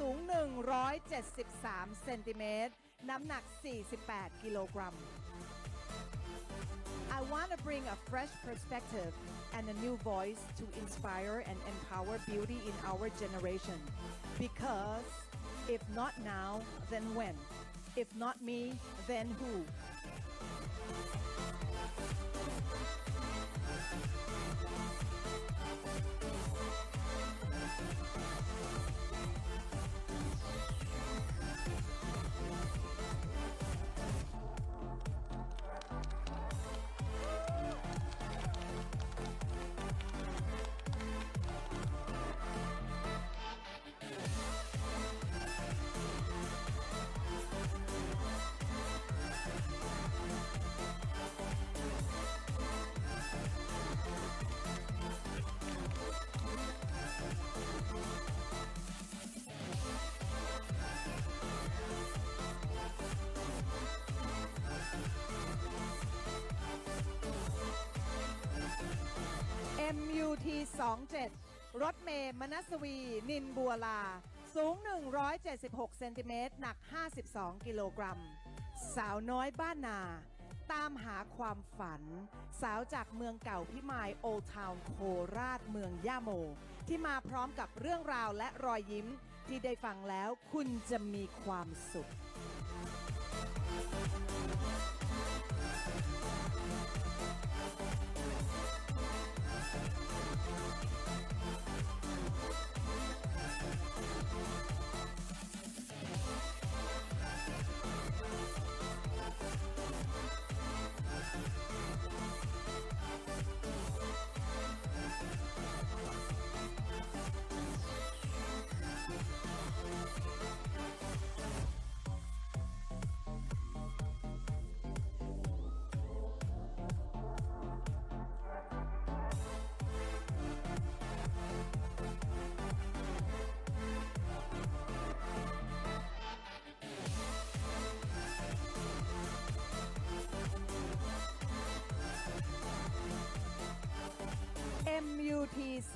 สูง 173 เซนติเมตร น้ำหนัก 48 กิโลกรัม I want to bring a fresh perspective and a new voice to inspire and empower beauty in our generation. Because if not now, then when? If not me, then who? UT 27 รถเมย์มนัสวี นินบัวลา สูง 176 เซนติเมตร หนัก 52 กิโลกรัม สาวน้อยบ้านนา ตามหาความฝัน สาวจากเมืองเก่าพิมายโอทาวน์โคราชเมืองย่าโม ที่มาพร้อมกับเรื่องราวและรอยยิ้ม ที่ได้ฟังแล้วคุณจะมีความสุข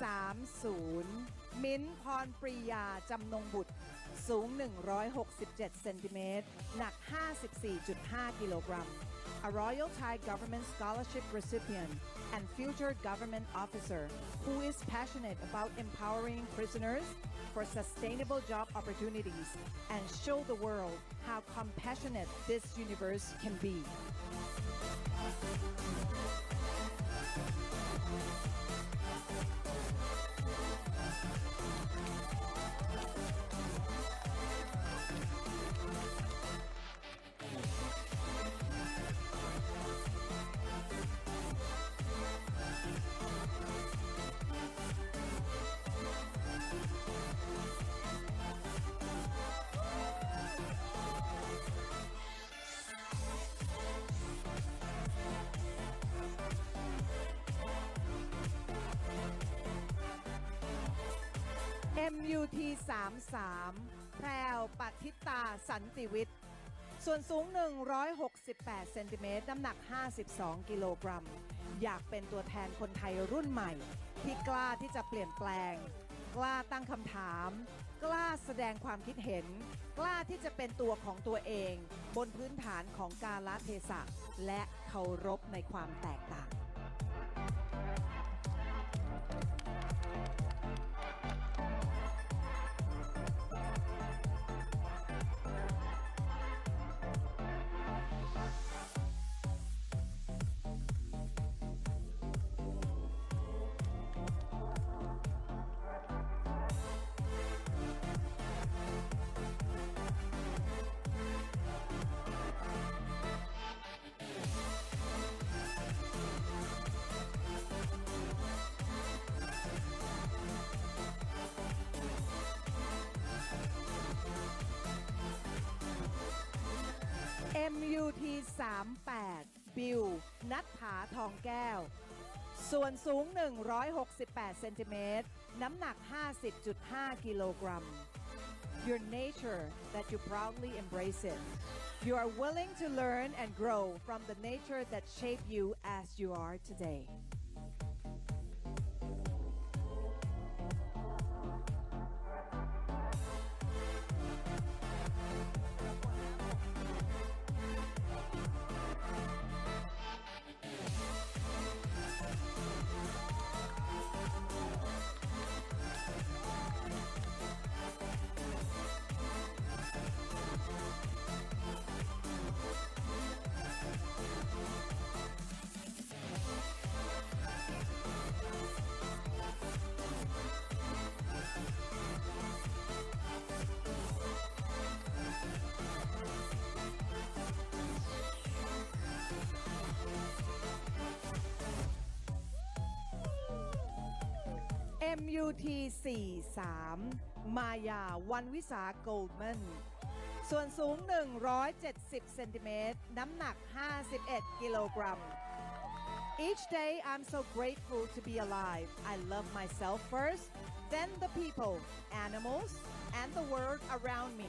30 มิ้นท์พรปรียาจำนงบุตร สูง 167 เซนติเมตร หนัก 54.5 กิโลกรัม A Royal Thai Government Scholarship recipient and future government officer who is passionate about empowering prisoners for sustainable job opportunities and show the world how compassionate this universe can be. MUT 33แพรวปัทิตาสันติวิทย์ ส่วนสูง 168 เซนติเมตร น้ำหนัก 52 กิโลกรัม อยากเป็นตัวแทนคนไทยรุ่นใหม่ ที่กล้าที่จะเปลี่ยนแปลง กล้าตั้งคำถาม กล้าแสดงความคิดเห็น กล้าที่จะเป็นตัวของตัวเอง บนพื้นฐานของกาลเทศะ และเคารพในความแตกต่าง MUT 38บิลนัดผาทองแก้ว ส่วนสูง 168 เซนติเมตร น้ำหนัก 50.5 กิโลกรัม Your nature that you proudly embrace it. You are willing to learn and grow from the nature that shaped you as you are today. MUT 43 มายาวันวิสาโกลแมนส่วนสูง 170 เซนติเมตร น้ำหนัก 51 กิโลกรัม Each day I'm so grateful to be alive. I love myself first, then the people, animals, and the world around me.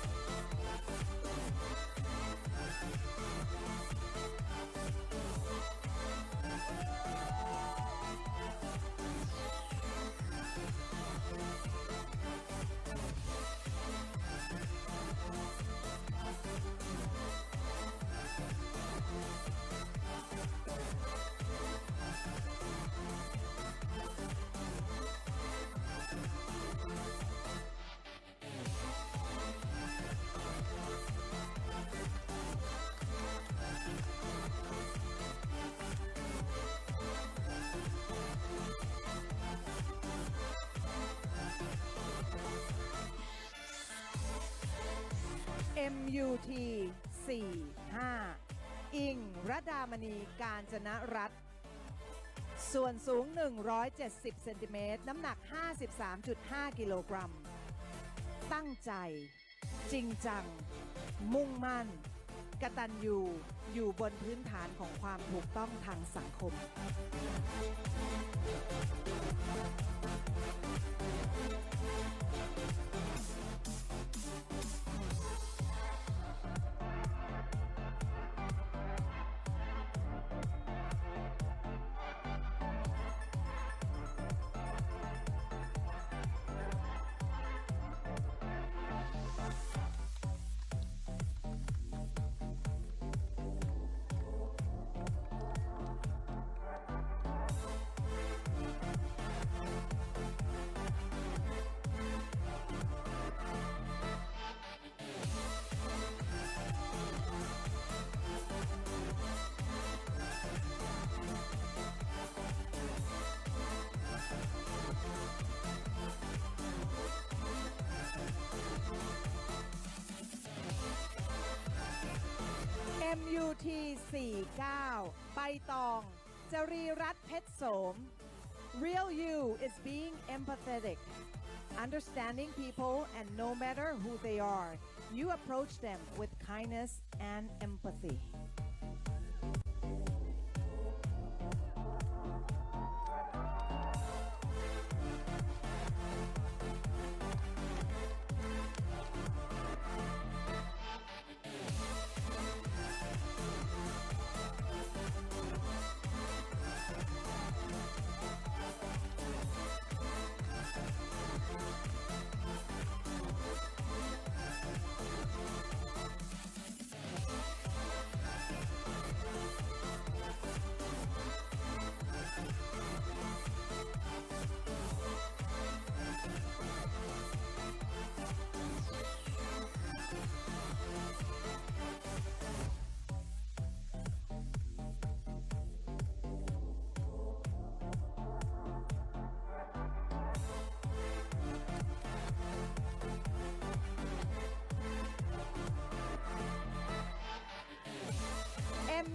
MUT 45 อิงระดามณีการจนรัตน์ส่วนสูง 170 เซนติเมตร น้ำหนัก 53.5 กิโลกรัม ตั้งใจ จริงจัง มุ่งมั่นกตัญญูอยู่บนพื้นฐานของความถูกต้องทางสังคม MUT 49 ใบตอง จรีรัตน์เพชรโสม Real you is being empathetic understanding people and no matter who they are you approach them with kindness and empathy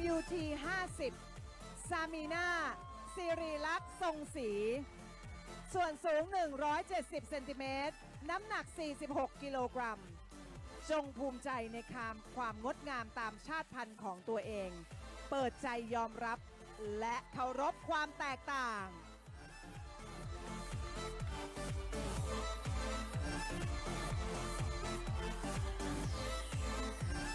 MUT 50ซามีนาสิริลักษ์ทรงศรีส่วนสูง 170 เซนติเมตร น้ำหนัก 46 กิโลกรัม จงภูมิใจในความความงดงามตามชาติพันธุ์ของตัวเอง เปิดใจยอมรับและเคารพความแตกต่าง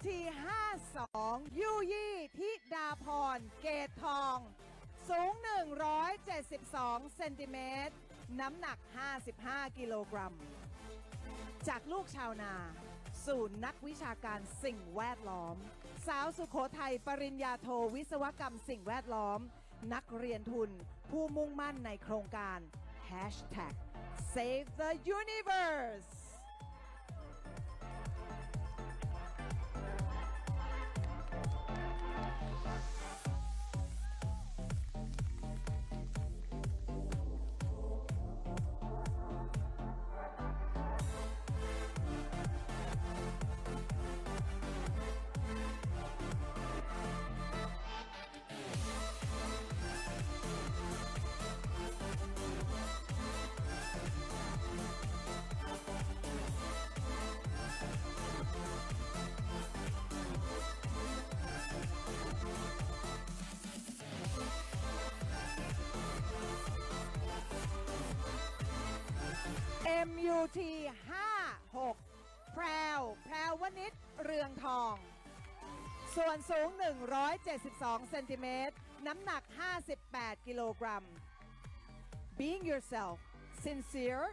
UT 52ยูยี่ทิดาพร เกตทอง สูง 172 เซนติเมตร น้ำหนัก 55 กิโลกรัม จากลูกชาวนาสู่นักวิชาการสิ่งแวดล้อม สาวสุขโขทัยปริญญาโทวิศวกรรมสิ่งแวดล้อม นักเรียนทุนผู้มุ่งมั่นในโครงการ Hashtag Save the Universe MUT 56 แพรว แพรววนิดเรืองทอง ส่วนสูง 172 เซนติเมตร น้ำหนัก 58 กิโลกรัม Being yourself, sincere,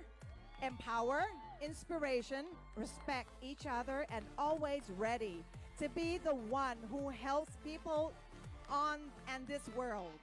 empower, inspiration, respect each other, and always ready to be the one who helps people on and this world.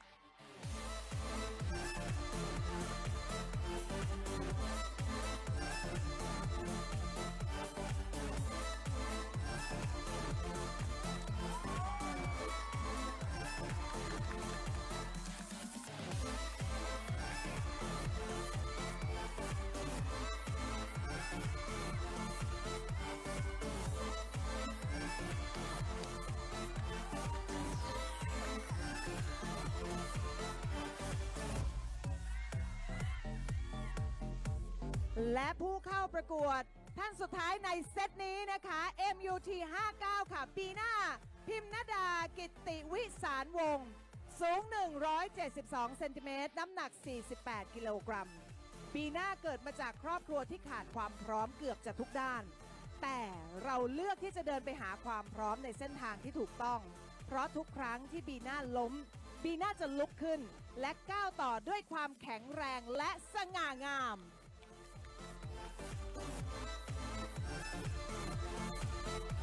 และผู้เข้าประกวด ท่านสุดท้ายในเซตนี้นะคะ MUT 59 ค่ะ ปีหน้า พิมนดากิติวิสารวงศ์สูง 172 เซนติเมตร น้ำหนัก 48 กิโลกรัม ปีหน้าเกิดมาจากครอบครัวที่ขาดความพร้อมเกือบจะทุกด้าน แต่เราเลือกที่จะเดินไปหาความพร้อมในเส้นทางที่ถูกต้อง เพราะทุกครั้งที่บีน่าล้ม บีน่าจะลุกขึ้น และก้าวต่อด้วยความแข็งแรงและสง่างาม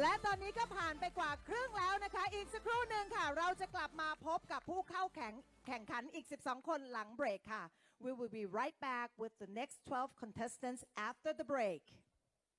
และตอนนี้ก็ผ่านไปกว่าครึ่งแล้วนะคะ อีกสักครู่หนึ่งค่ะ เราจะกลับมาพบกับผู้เข้าแข่งแข่งขันอีก 12 คนหลังเบรกค่ะ We will be right back with the next 12 contestants after the break